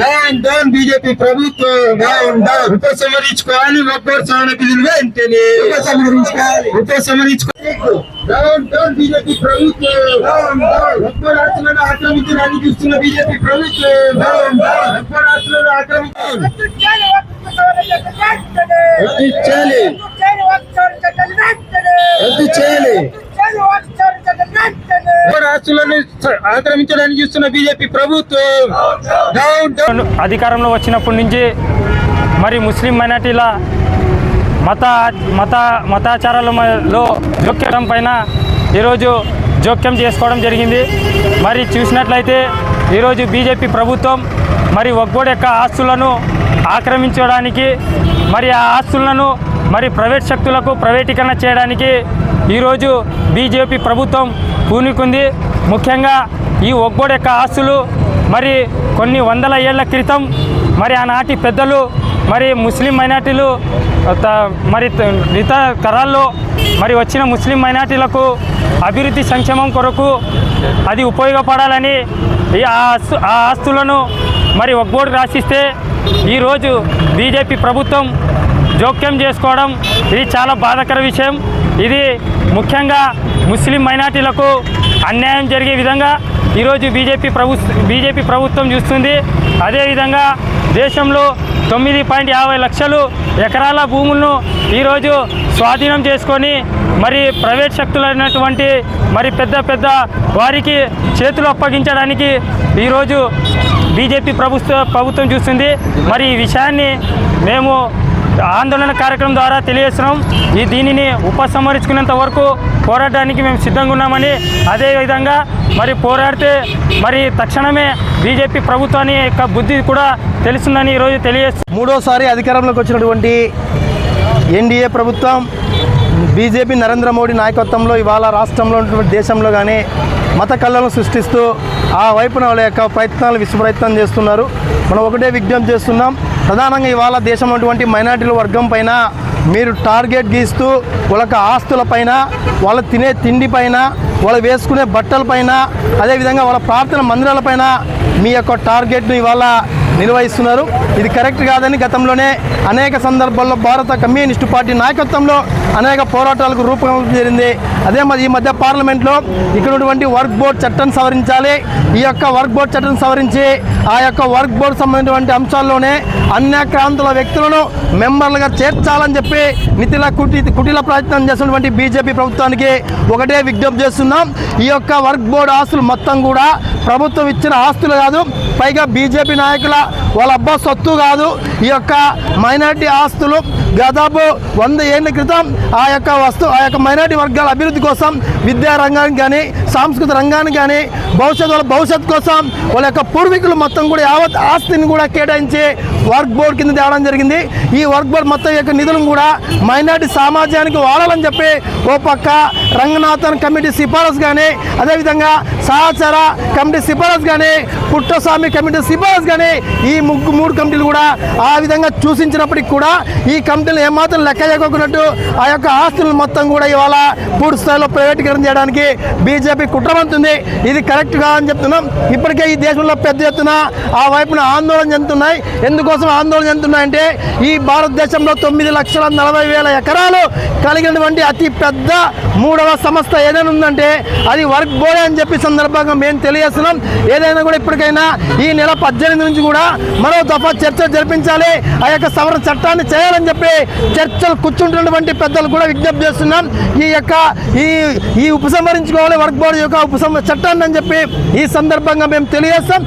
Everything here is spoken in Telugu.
డౌన్ డౌన్ బీజేపీ ప్రభుత్వం డౌన్. డౌన్ ఉపసంహరించుకోవాలి ఒక్కరు బిల్లులు వెంటనే. ఉపసంహరించుకోవాలి. ఉపసంహరించుకోవాలి డౌన్ డౌన్ బీజేపీ ప్రభుత్వం. ఒక్కో రాష్ట్రాలను ఆక్రమించడానికి చూస్తున్న బీజేపీ ప్రభుత్వం. ఒక్కో రాష్ట్రాలను ఆక్రమించాలి చేయాలి. చేయాలి. రాష్ట్రాలను ఆక్రమించడానికి చూస్తున్న బీజేపీ ప్రభుత్వం. అధికారంలో వచ్చినప్పటి నుంచి మరి ముస్లిం మైనార్టీల మత మత మతాచారాలలో జోక్యం పైన ఈరోజు జోక్యం చేసుకోవడం జరిగింది. మరి చూసినట్లయితే ఈరోజు బీజేపీ ప్రభుత్వం మరి ఒక్కోడి యొక్క ఆస్తులను ఆక్రమించడానికి మరి ఆ ఆస్తులను మరి ప్రైవేట్ శక్తులకు ప్రైవేటీకరణ చేయడానికి ఈరోజు బీజేపీ ప్రభుత్వం పూనుకుంది. ముఖ్యంగా ఈ ఒగ్గోడు యొక్క ఆస్తులు మరి కొన్ని వందల ఏళ్ళ క్రితం మరి ఆనాటి పెద్దలు మరి ముస్లిం మైనార్టీలు త- మరి త- ఇతర తరాల్లో మరి వచ్చిన ముస్లిం మైనార్టీలకు అభివృద్ధి సంక్షేమం కొరకు అది ఉపయోగపడాలని ఈ ఆ ఆ ఆస్తులను మరి ఒగ్గోడు రాసిస్తే ఈరోజు బీజేపీ ప్రభుత్వం జోక్యం చేసుకోవడం ఇది చాలా బాధాకర విషయం. ఇది ముఖ్యంగా ముస్లిం మైనార్టీలకు అన్యాయం జరిగే విధంగా ఈరోజు బీజేపీ ప్రభు బీజేపీ ప్రభుత్వం చూస్తుంది. అదేవిధంగా దేశంలో తొమ్మిది పాయింట్ యాభై లక్షలు ఎకరాల భూములను ఈరోజు స్వాధీనం చేసుకొని మరి ప్రైవేట్ శక్తులైనటువంటి మరి పెద్ద పెద్ద వారికి చేతులు అప్పగించడానికి ఈరోజు బీజేపీ ప్రభుత్వ ప్రభుత్వం చూస్తుంది. మరి ఈ విషయాన్ని మేము ఆందోళన కార్యక్రమం ద్వారా తెలియజేస్తున్నాం. ఈ దీనిని ఉపసంహరించుకునేంత వరకు పోరాటానికి మేము సిద్ధంగా ఉన్నామని అదేవిధంగా మరి పోరాడితే మరి తక్షణమే బీజేపీ ప్రభుత్వాన్ని యొక్క బుద్ధి కూడా తెలుస్తుందని ఈరోజు తెలియజేస్తుంది మూడోసారి అధికారంలోకి వచ్చినటువంటి ఎన్డీఏ ప్రభుత్వం బీజేపీ నరేంద్ర మోడీ నాయకత్వంలో ఇవాళ రాష్ట్రంలో ఉన్నటువంటి దేశంలో కానీ మత కళ్ళను సృష్టిస్తూ ఆ వైపున వాళ్ళ యొక్క ప్రయత్నాలు విశ్వప్రయత్నం చేస్తున్నారు. మనం ఒకటే విజ్ఞప్తి చేస్తున్నాం ప్రధానంగా ఇవాళ దేశంలో ఉన్నటువంటి మైనార్టీల వర్గం పైన మీరు టార్గెట్ గీస్తూ వాళ్ళకి ఆస్తుల పైన వాళ్ళు తినే తిండి పైన వాళ్ళు వేసుకునే బట్టల పైన అదేవిధంగా వాళ్ళ ప్రార్థన మందిరాల పైన మీ యొక్క టార్గెట్ను ఇవాళ నిర్వహిస్తున్నారు. ఇది కరెక్ట్ కాదని గతంలోనే అనేక సందర్భాల్లో భారత కమ్యూనిస్టు పార్టీ నాయకత్వంలో అనేక పోరాటాలకు రూపం జరిగింది. అదే మరి ఈ మధ్య పార్లమెంట్లో ఇక్కడ ఉన్నటువంటి వర్క్ బోర్డ్ చట్టం సవరించాలి. ఈ యొక్క వర్క్ బోర్డ్ చట్టం సవరించి ఆ యొక్క వర్క్ బోర్డ్ సంబంధించినటువంటి అంశాల్లోనే అన్యక్రాంతుల వ్యక్తులను మెంబర్లుగా చేర్చాలని చెప్పి నితిల కుటి కుటిల ప్రయత్నం చేస్తున్నటువంటి బీజేపీ ప్రభుత్వానికి ఒకటే విజ్ఞప్తి చేస్తున్నాం. ఈ యొక్క వర్క్ బోర్డు ఆస్తులు మొత్తం కూడా ప్రభుత్వం ఇచ్చిన ఆస్తులు కాదు పైగా బీజేపీ నాయకుల వాళ్ళ అబ్బా సొత్తు కాదు. ఈ యొక్క మైనార్టీ ఆస్తులు దాదాపు వంద ఏళ్ళ క్రితం ఆ యొక్క వస్తు ఆ యొక్క మైనార్టీ వర్గాల అభివృద్ధి కోసం విద్యా రంగానికి కానీ సాంస్కృతిక రంగానికి కానీ భవిష్యత్తు వాళ్ళ భవిష్యత్తు కోసం వాళ్ళ యొక్క పూర్వీకులు మొత్తం కూడా యావత్ ఆస్తిని కూడా కేటాయించి వర్క్ బోర్డ్ కింద తేవడం జరిగింది. ఈ వర్క్ బోర్డ్ మొత్తం యొక్క నిధులను కూడా మైనార్టీ సమాజానికి వాడాలని చెప్పి ఓ పక్క రంగనాథన్ కమిటీ సిఫారసు కానీ అదేవిధంగా సహచర కమిటీ సిఫారసు కానీ పుట్టస్వామి కమిటీ సిఫారసు కానీ ఈ ముగ్గు మూడు కమిటీలు కూడా ఆ విధంగా సూచించినప్పటికీ కూడా ఈ కమిటీలు ఏమాత్రం లెక్క చేయకున్నట్టు ఆ యొక్క ఆస్తులను మొత్తం కూడా ఇవాళ పూర్తి స్థాయిలో ప్రైవేటీకరణ చేయడానికి బీజేపీ కుట్రమంతుంది ఇది కరెక్ట్ కాదని చెప్తున్నాం. ఇప్పటికే ఈ దేశంలో పెద్ద ఎత్తున ఆ వైపున ఆందోళన చెందుతున్నాయి. ఎందుకోసం ఆందోళన చెందుతున్నాయంటే ఈ భారతదేశంలో తొమ్మిది లక్షల నలభై వేల ఎకరాలు కలిగినటువంటి అతి పెద్ద మూడవ సంస్థ ఏదైనా ఉందంటే అది వర్క్ బోర్డే అని చెప్పి సందర్భంగా మేము తెలియజేస్తున్నాం. ఏదైనా కూడా ఇప్పటికైనా ఈ నెల పద్దెనిమిది నుంచి కూడా మరో దఫా చర్చ జరిపించాలి. ఆ యొక్క సవరణ చట్టాన్ని చేయాలని చెప్పి చర్చలు కూర్చుంటున్నటువంటి పెద్దలు కూడా విజ్ఞప్తి చేస్తున్నాం. ఈ యొక్క ఈ ఈ ఉపసంహరించుకోవాలి వర్క్ బోర్డు యొక్క ఉపసంహ చట్టాన్ని అని చెప్పి ఈ సందర్భంగా మేము తెలియజేస్తాం.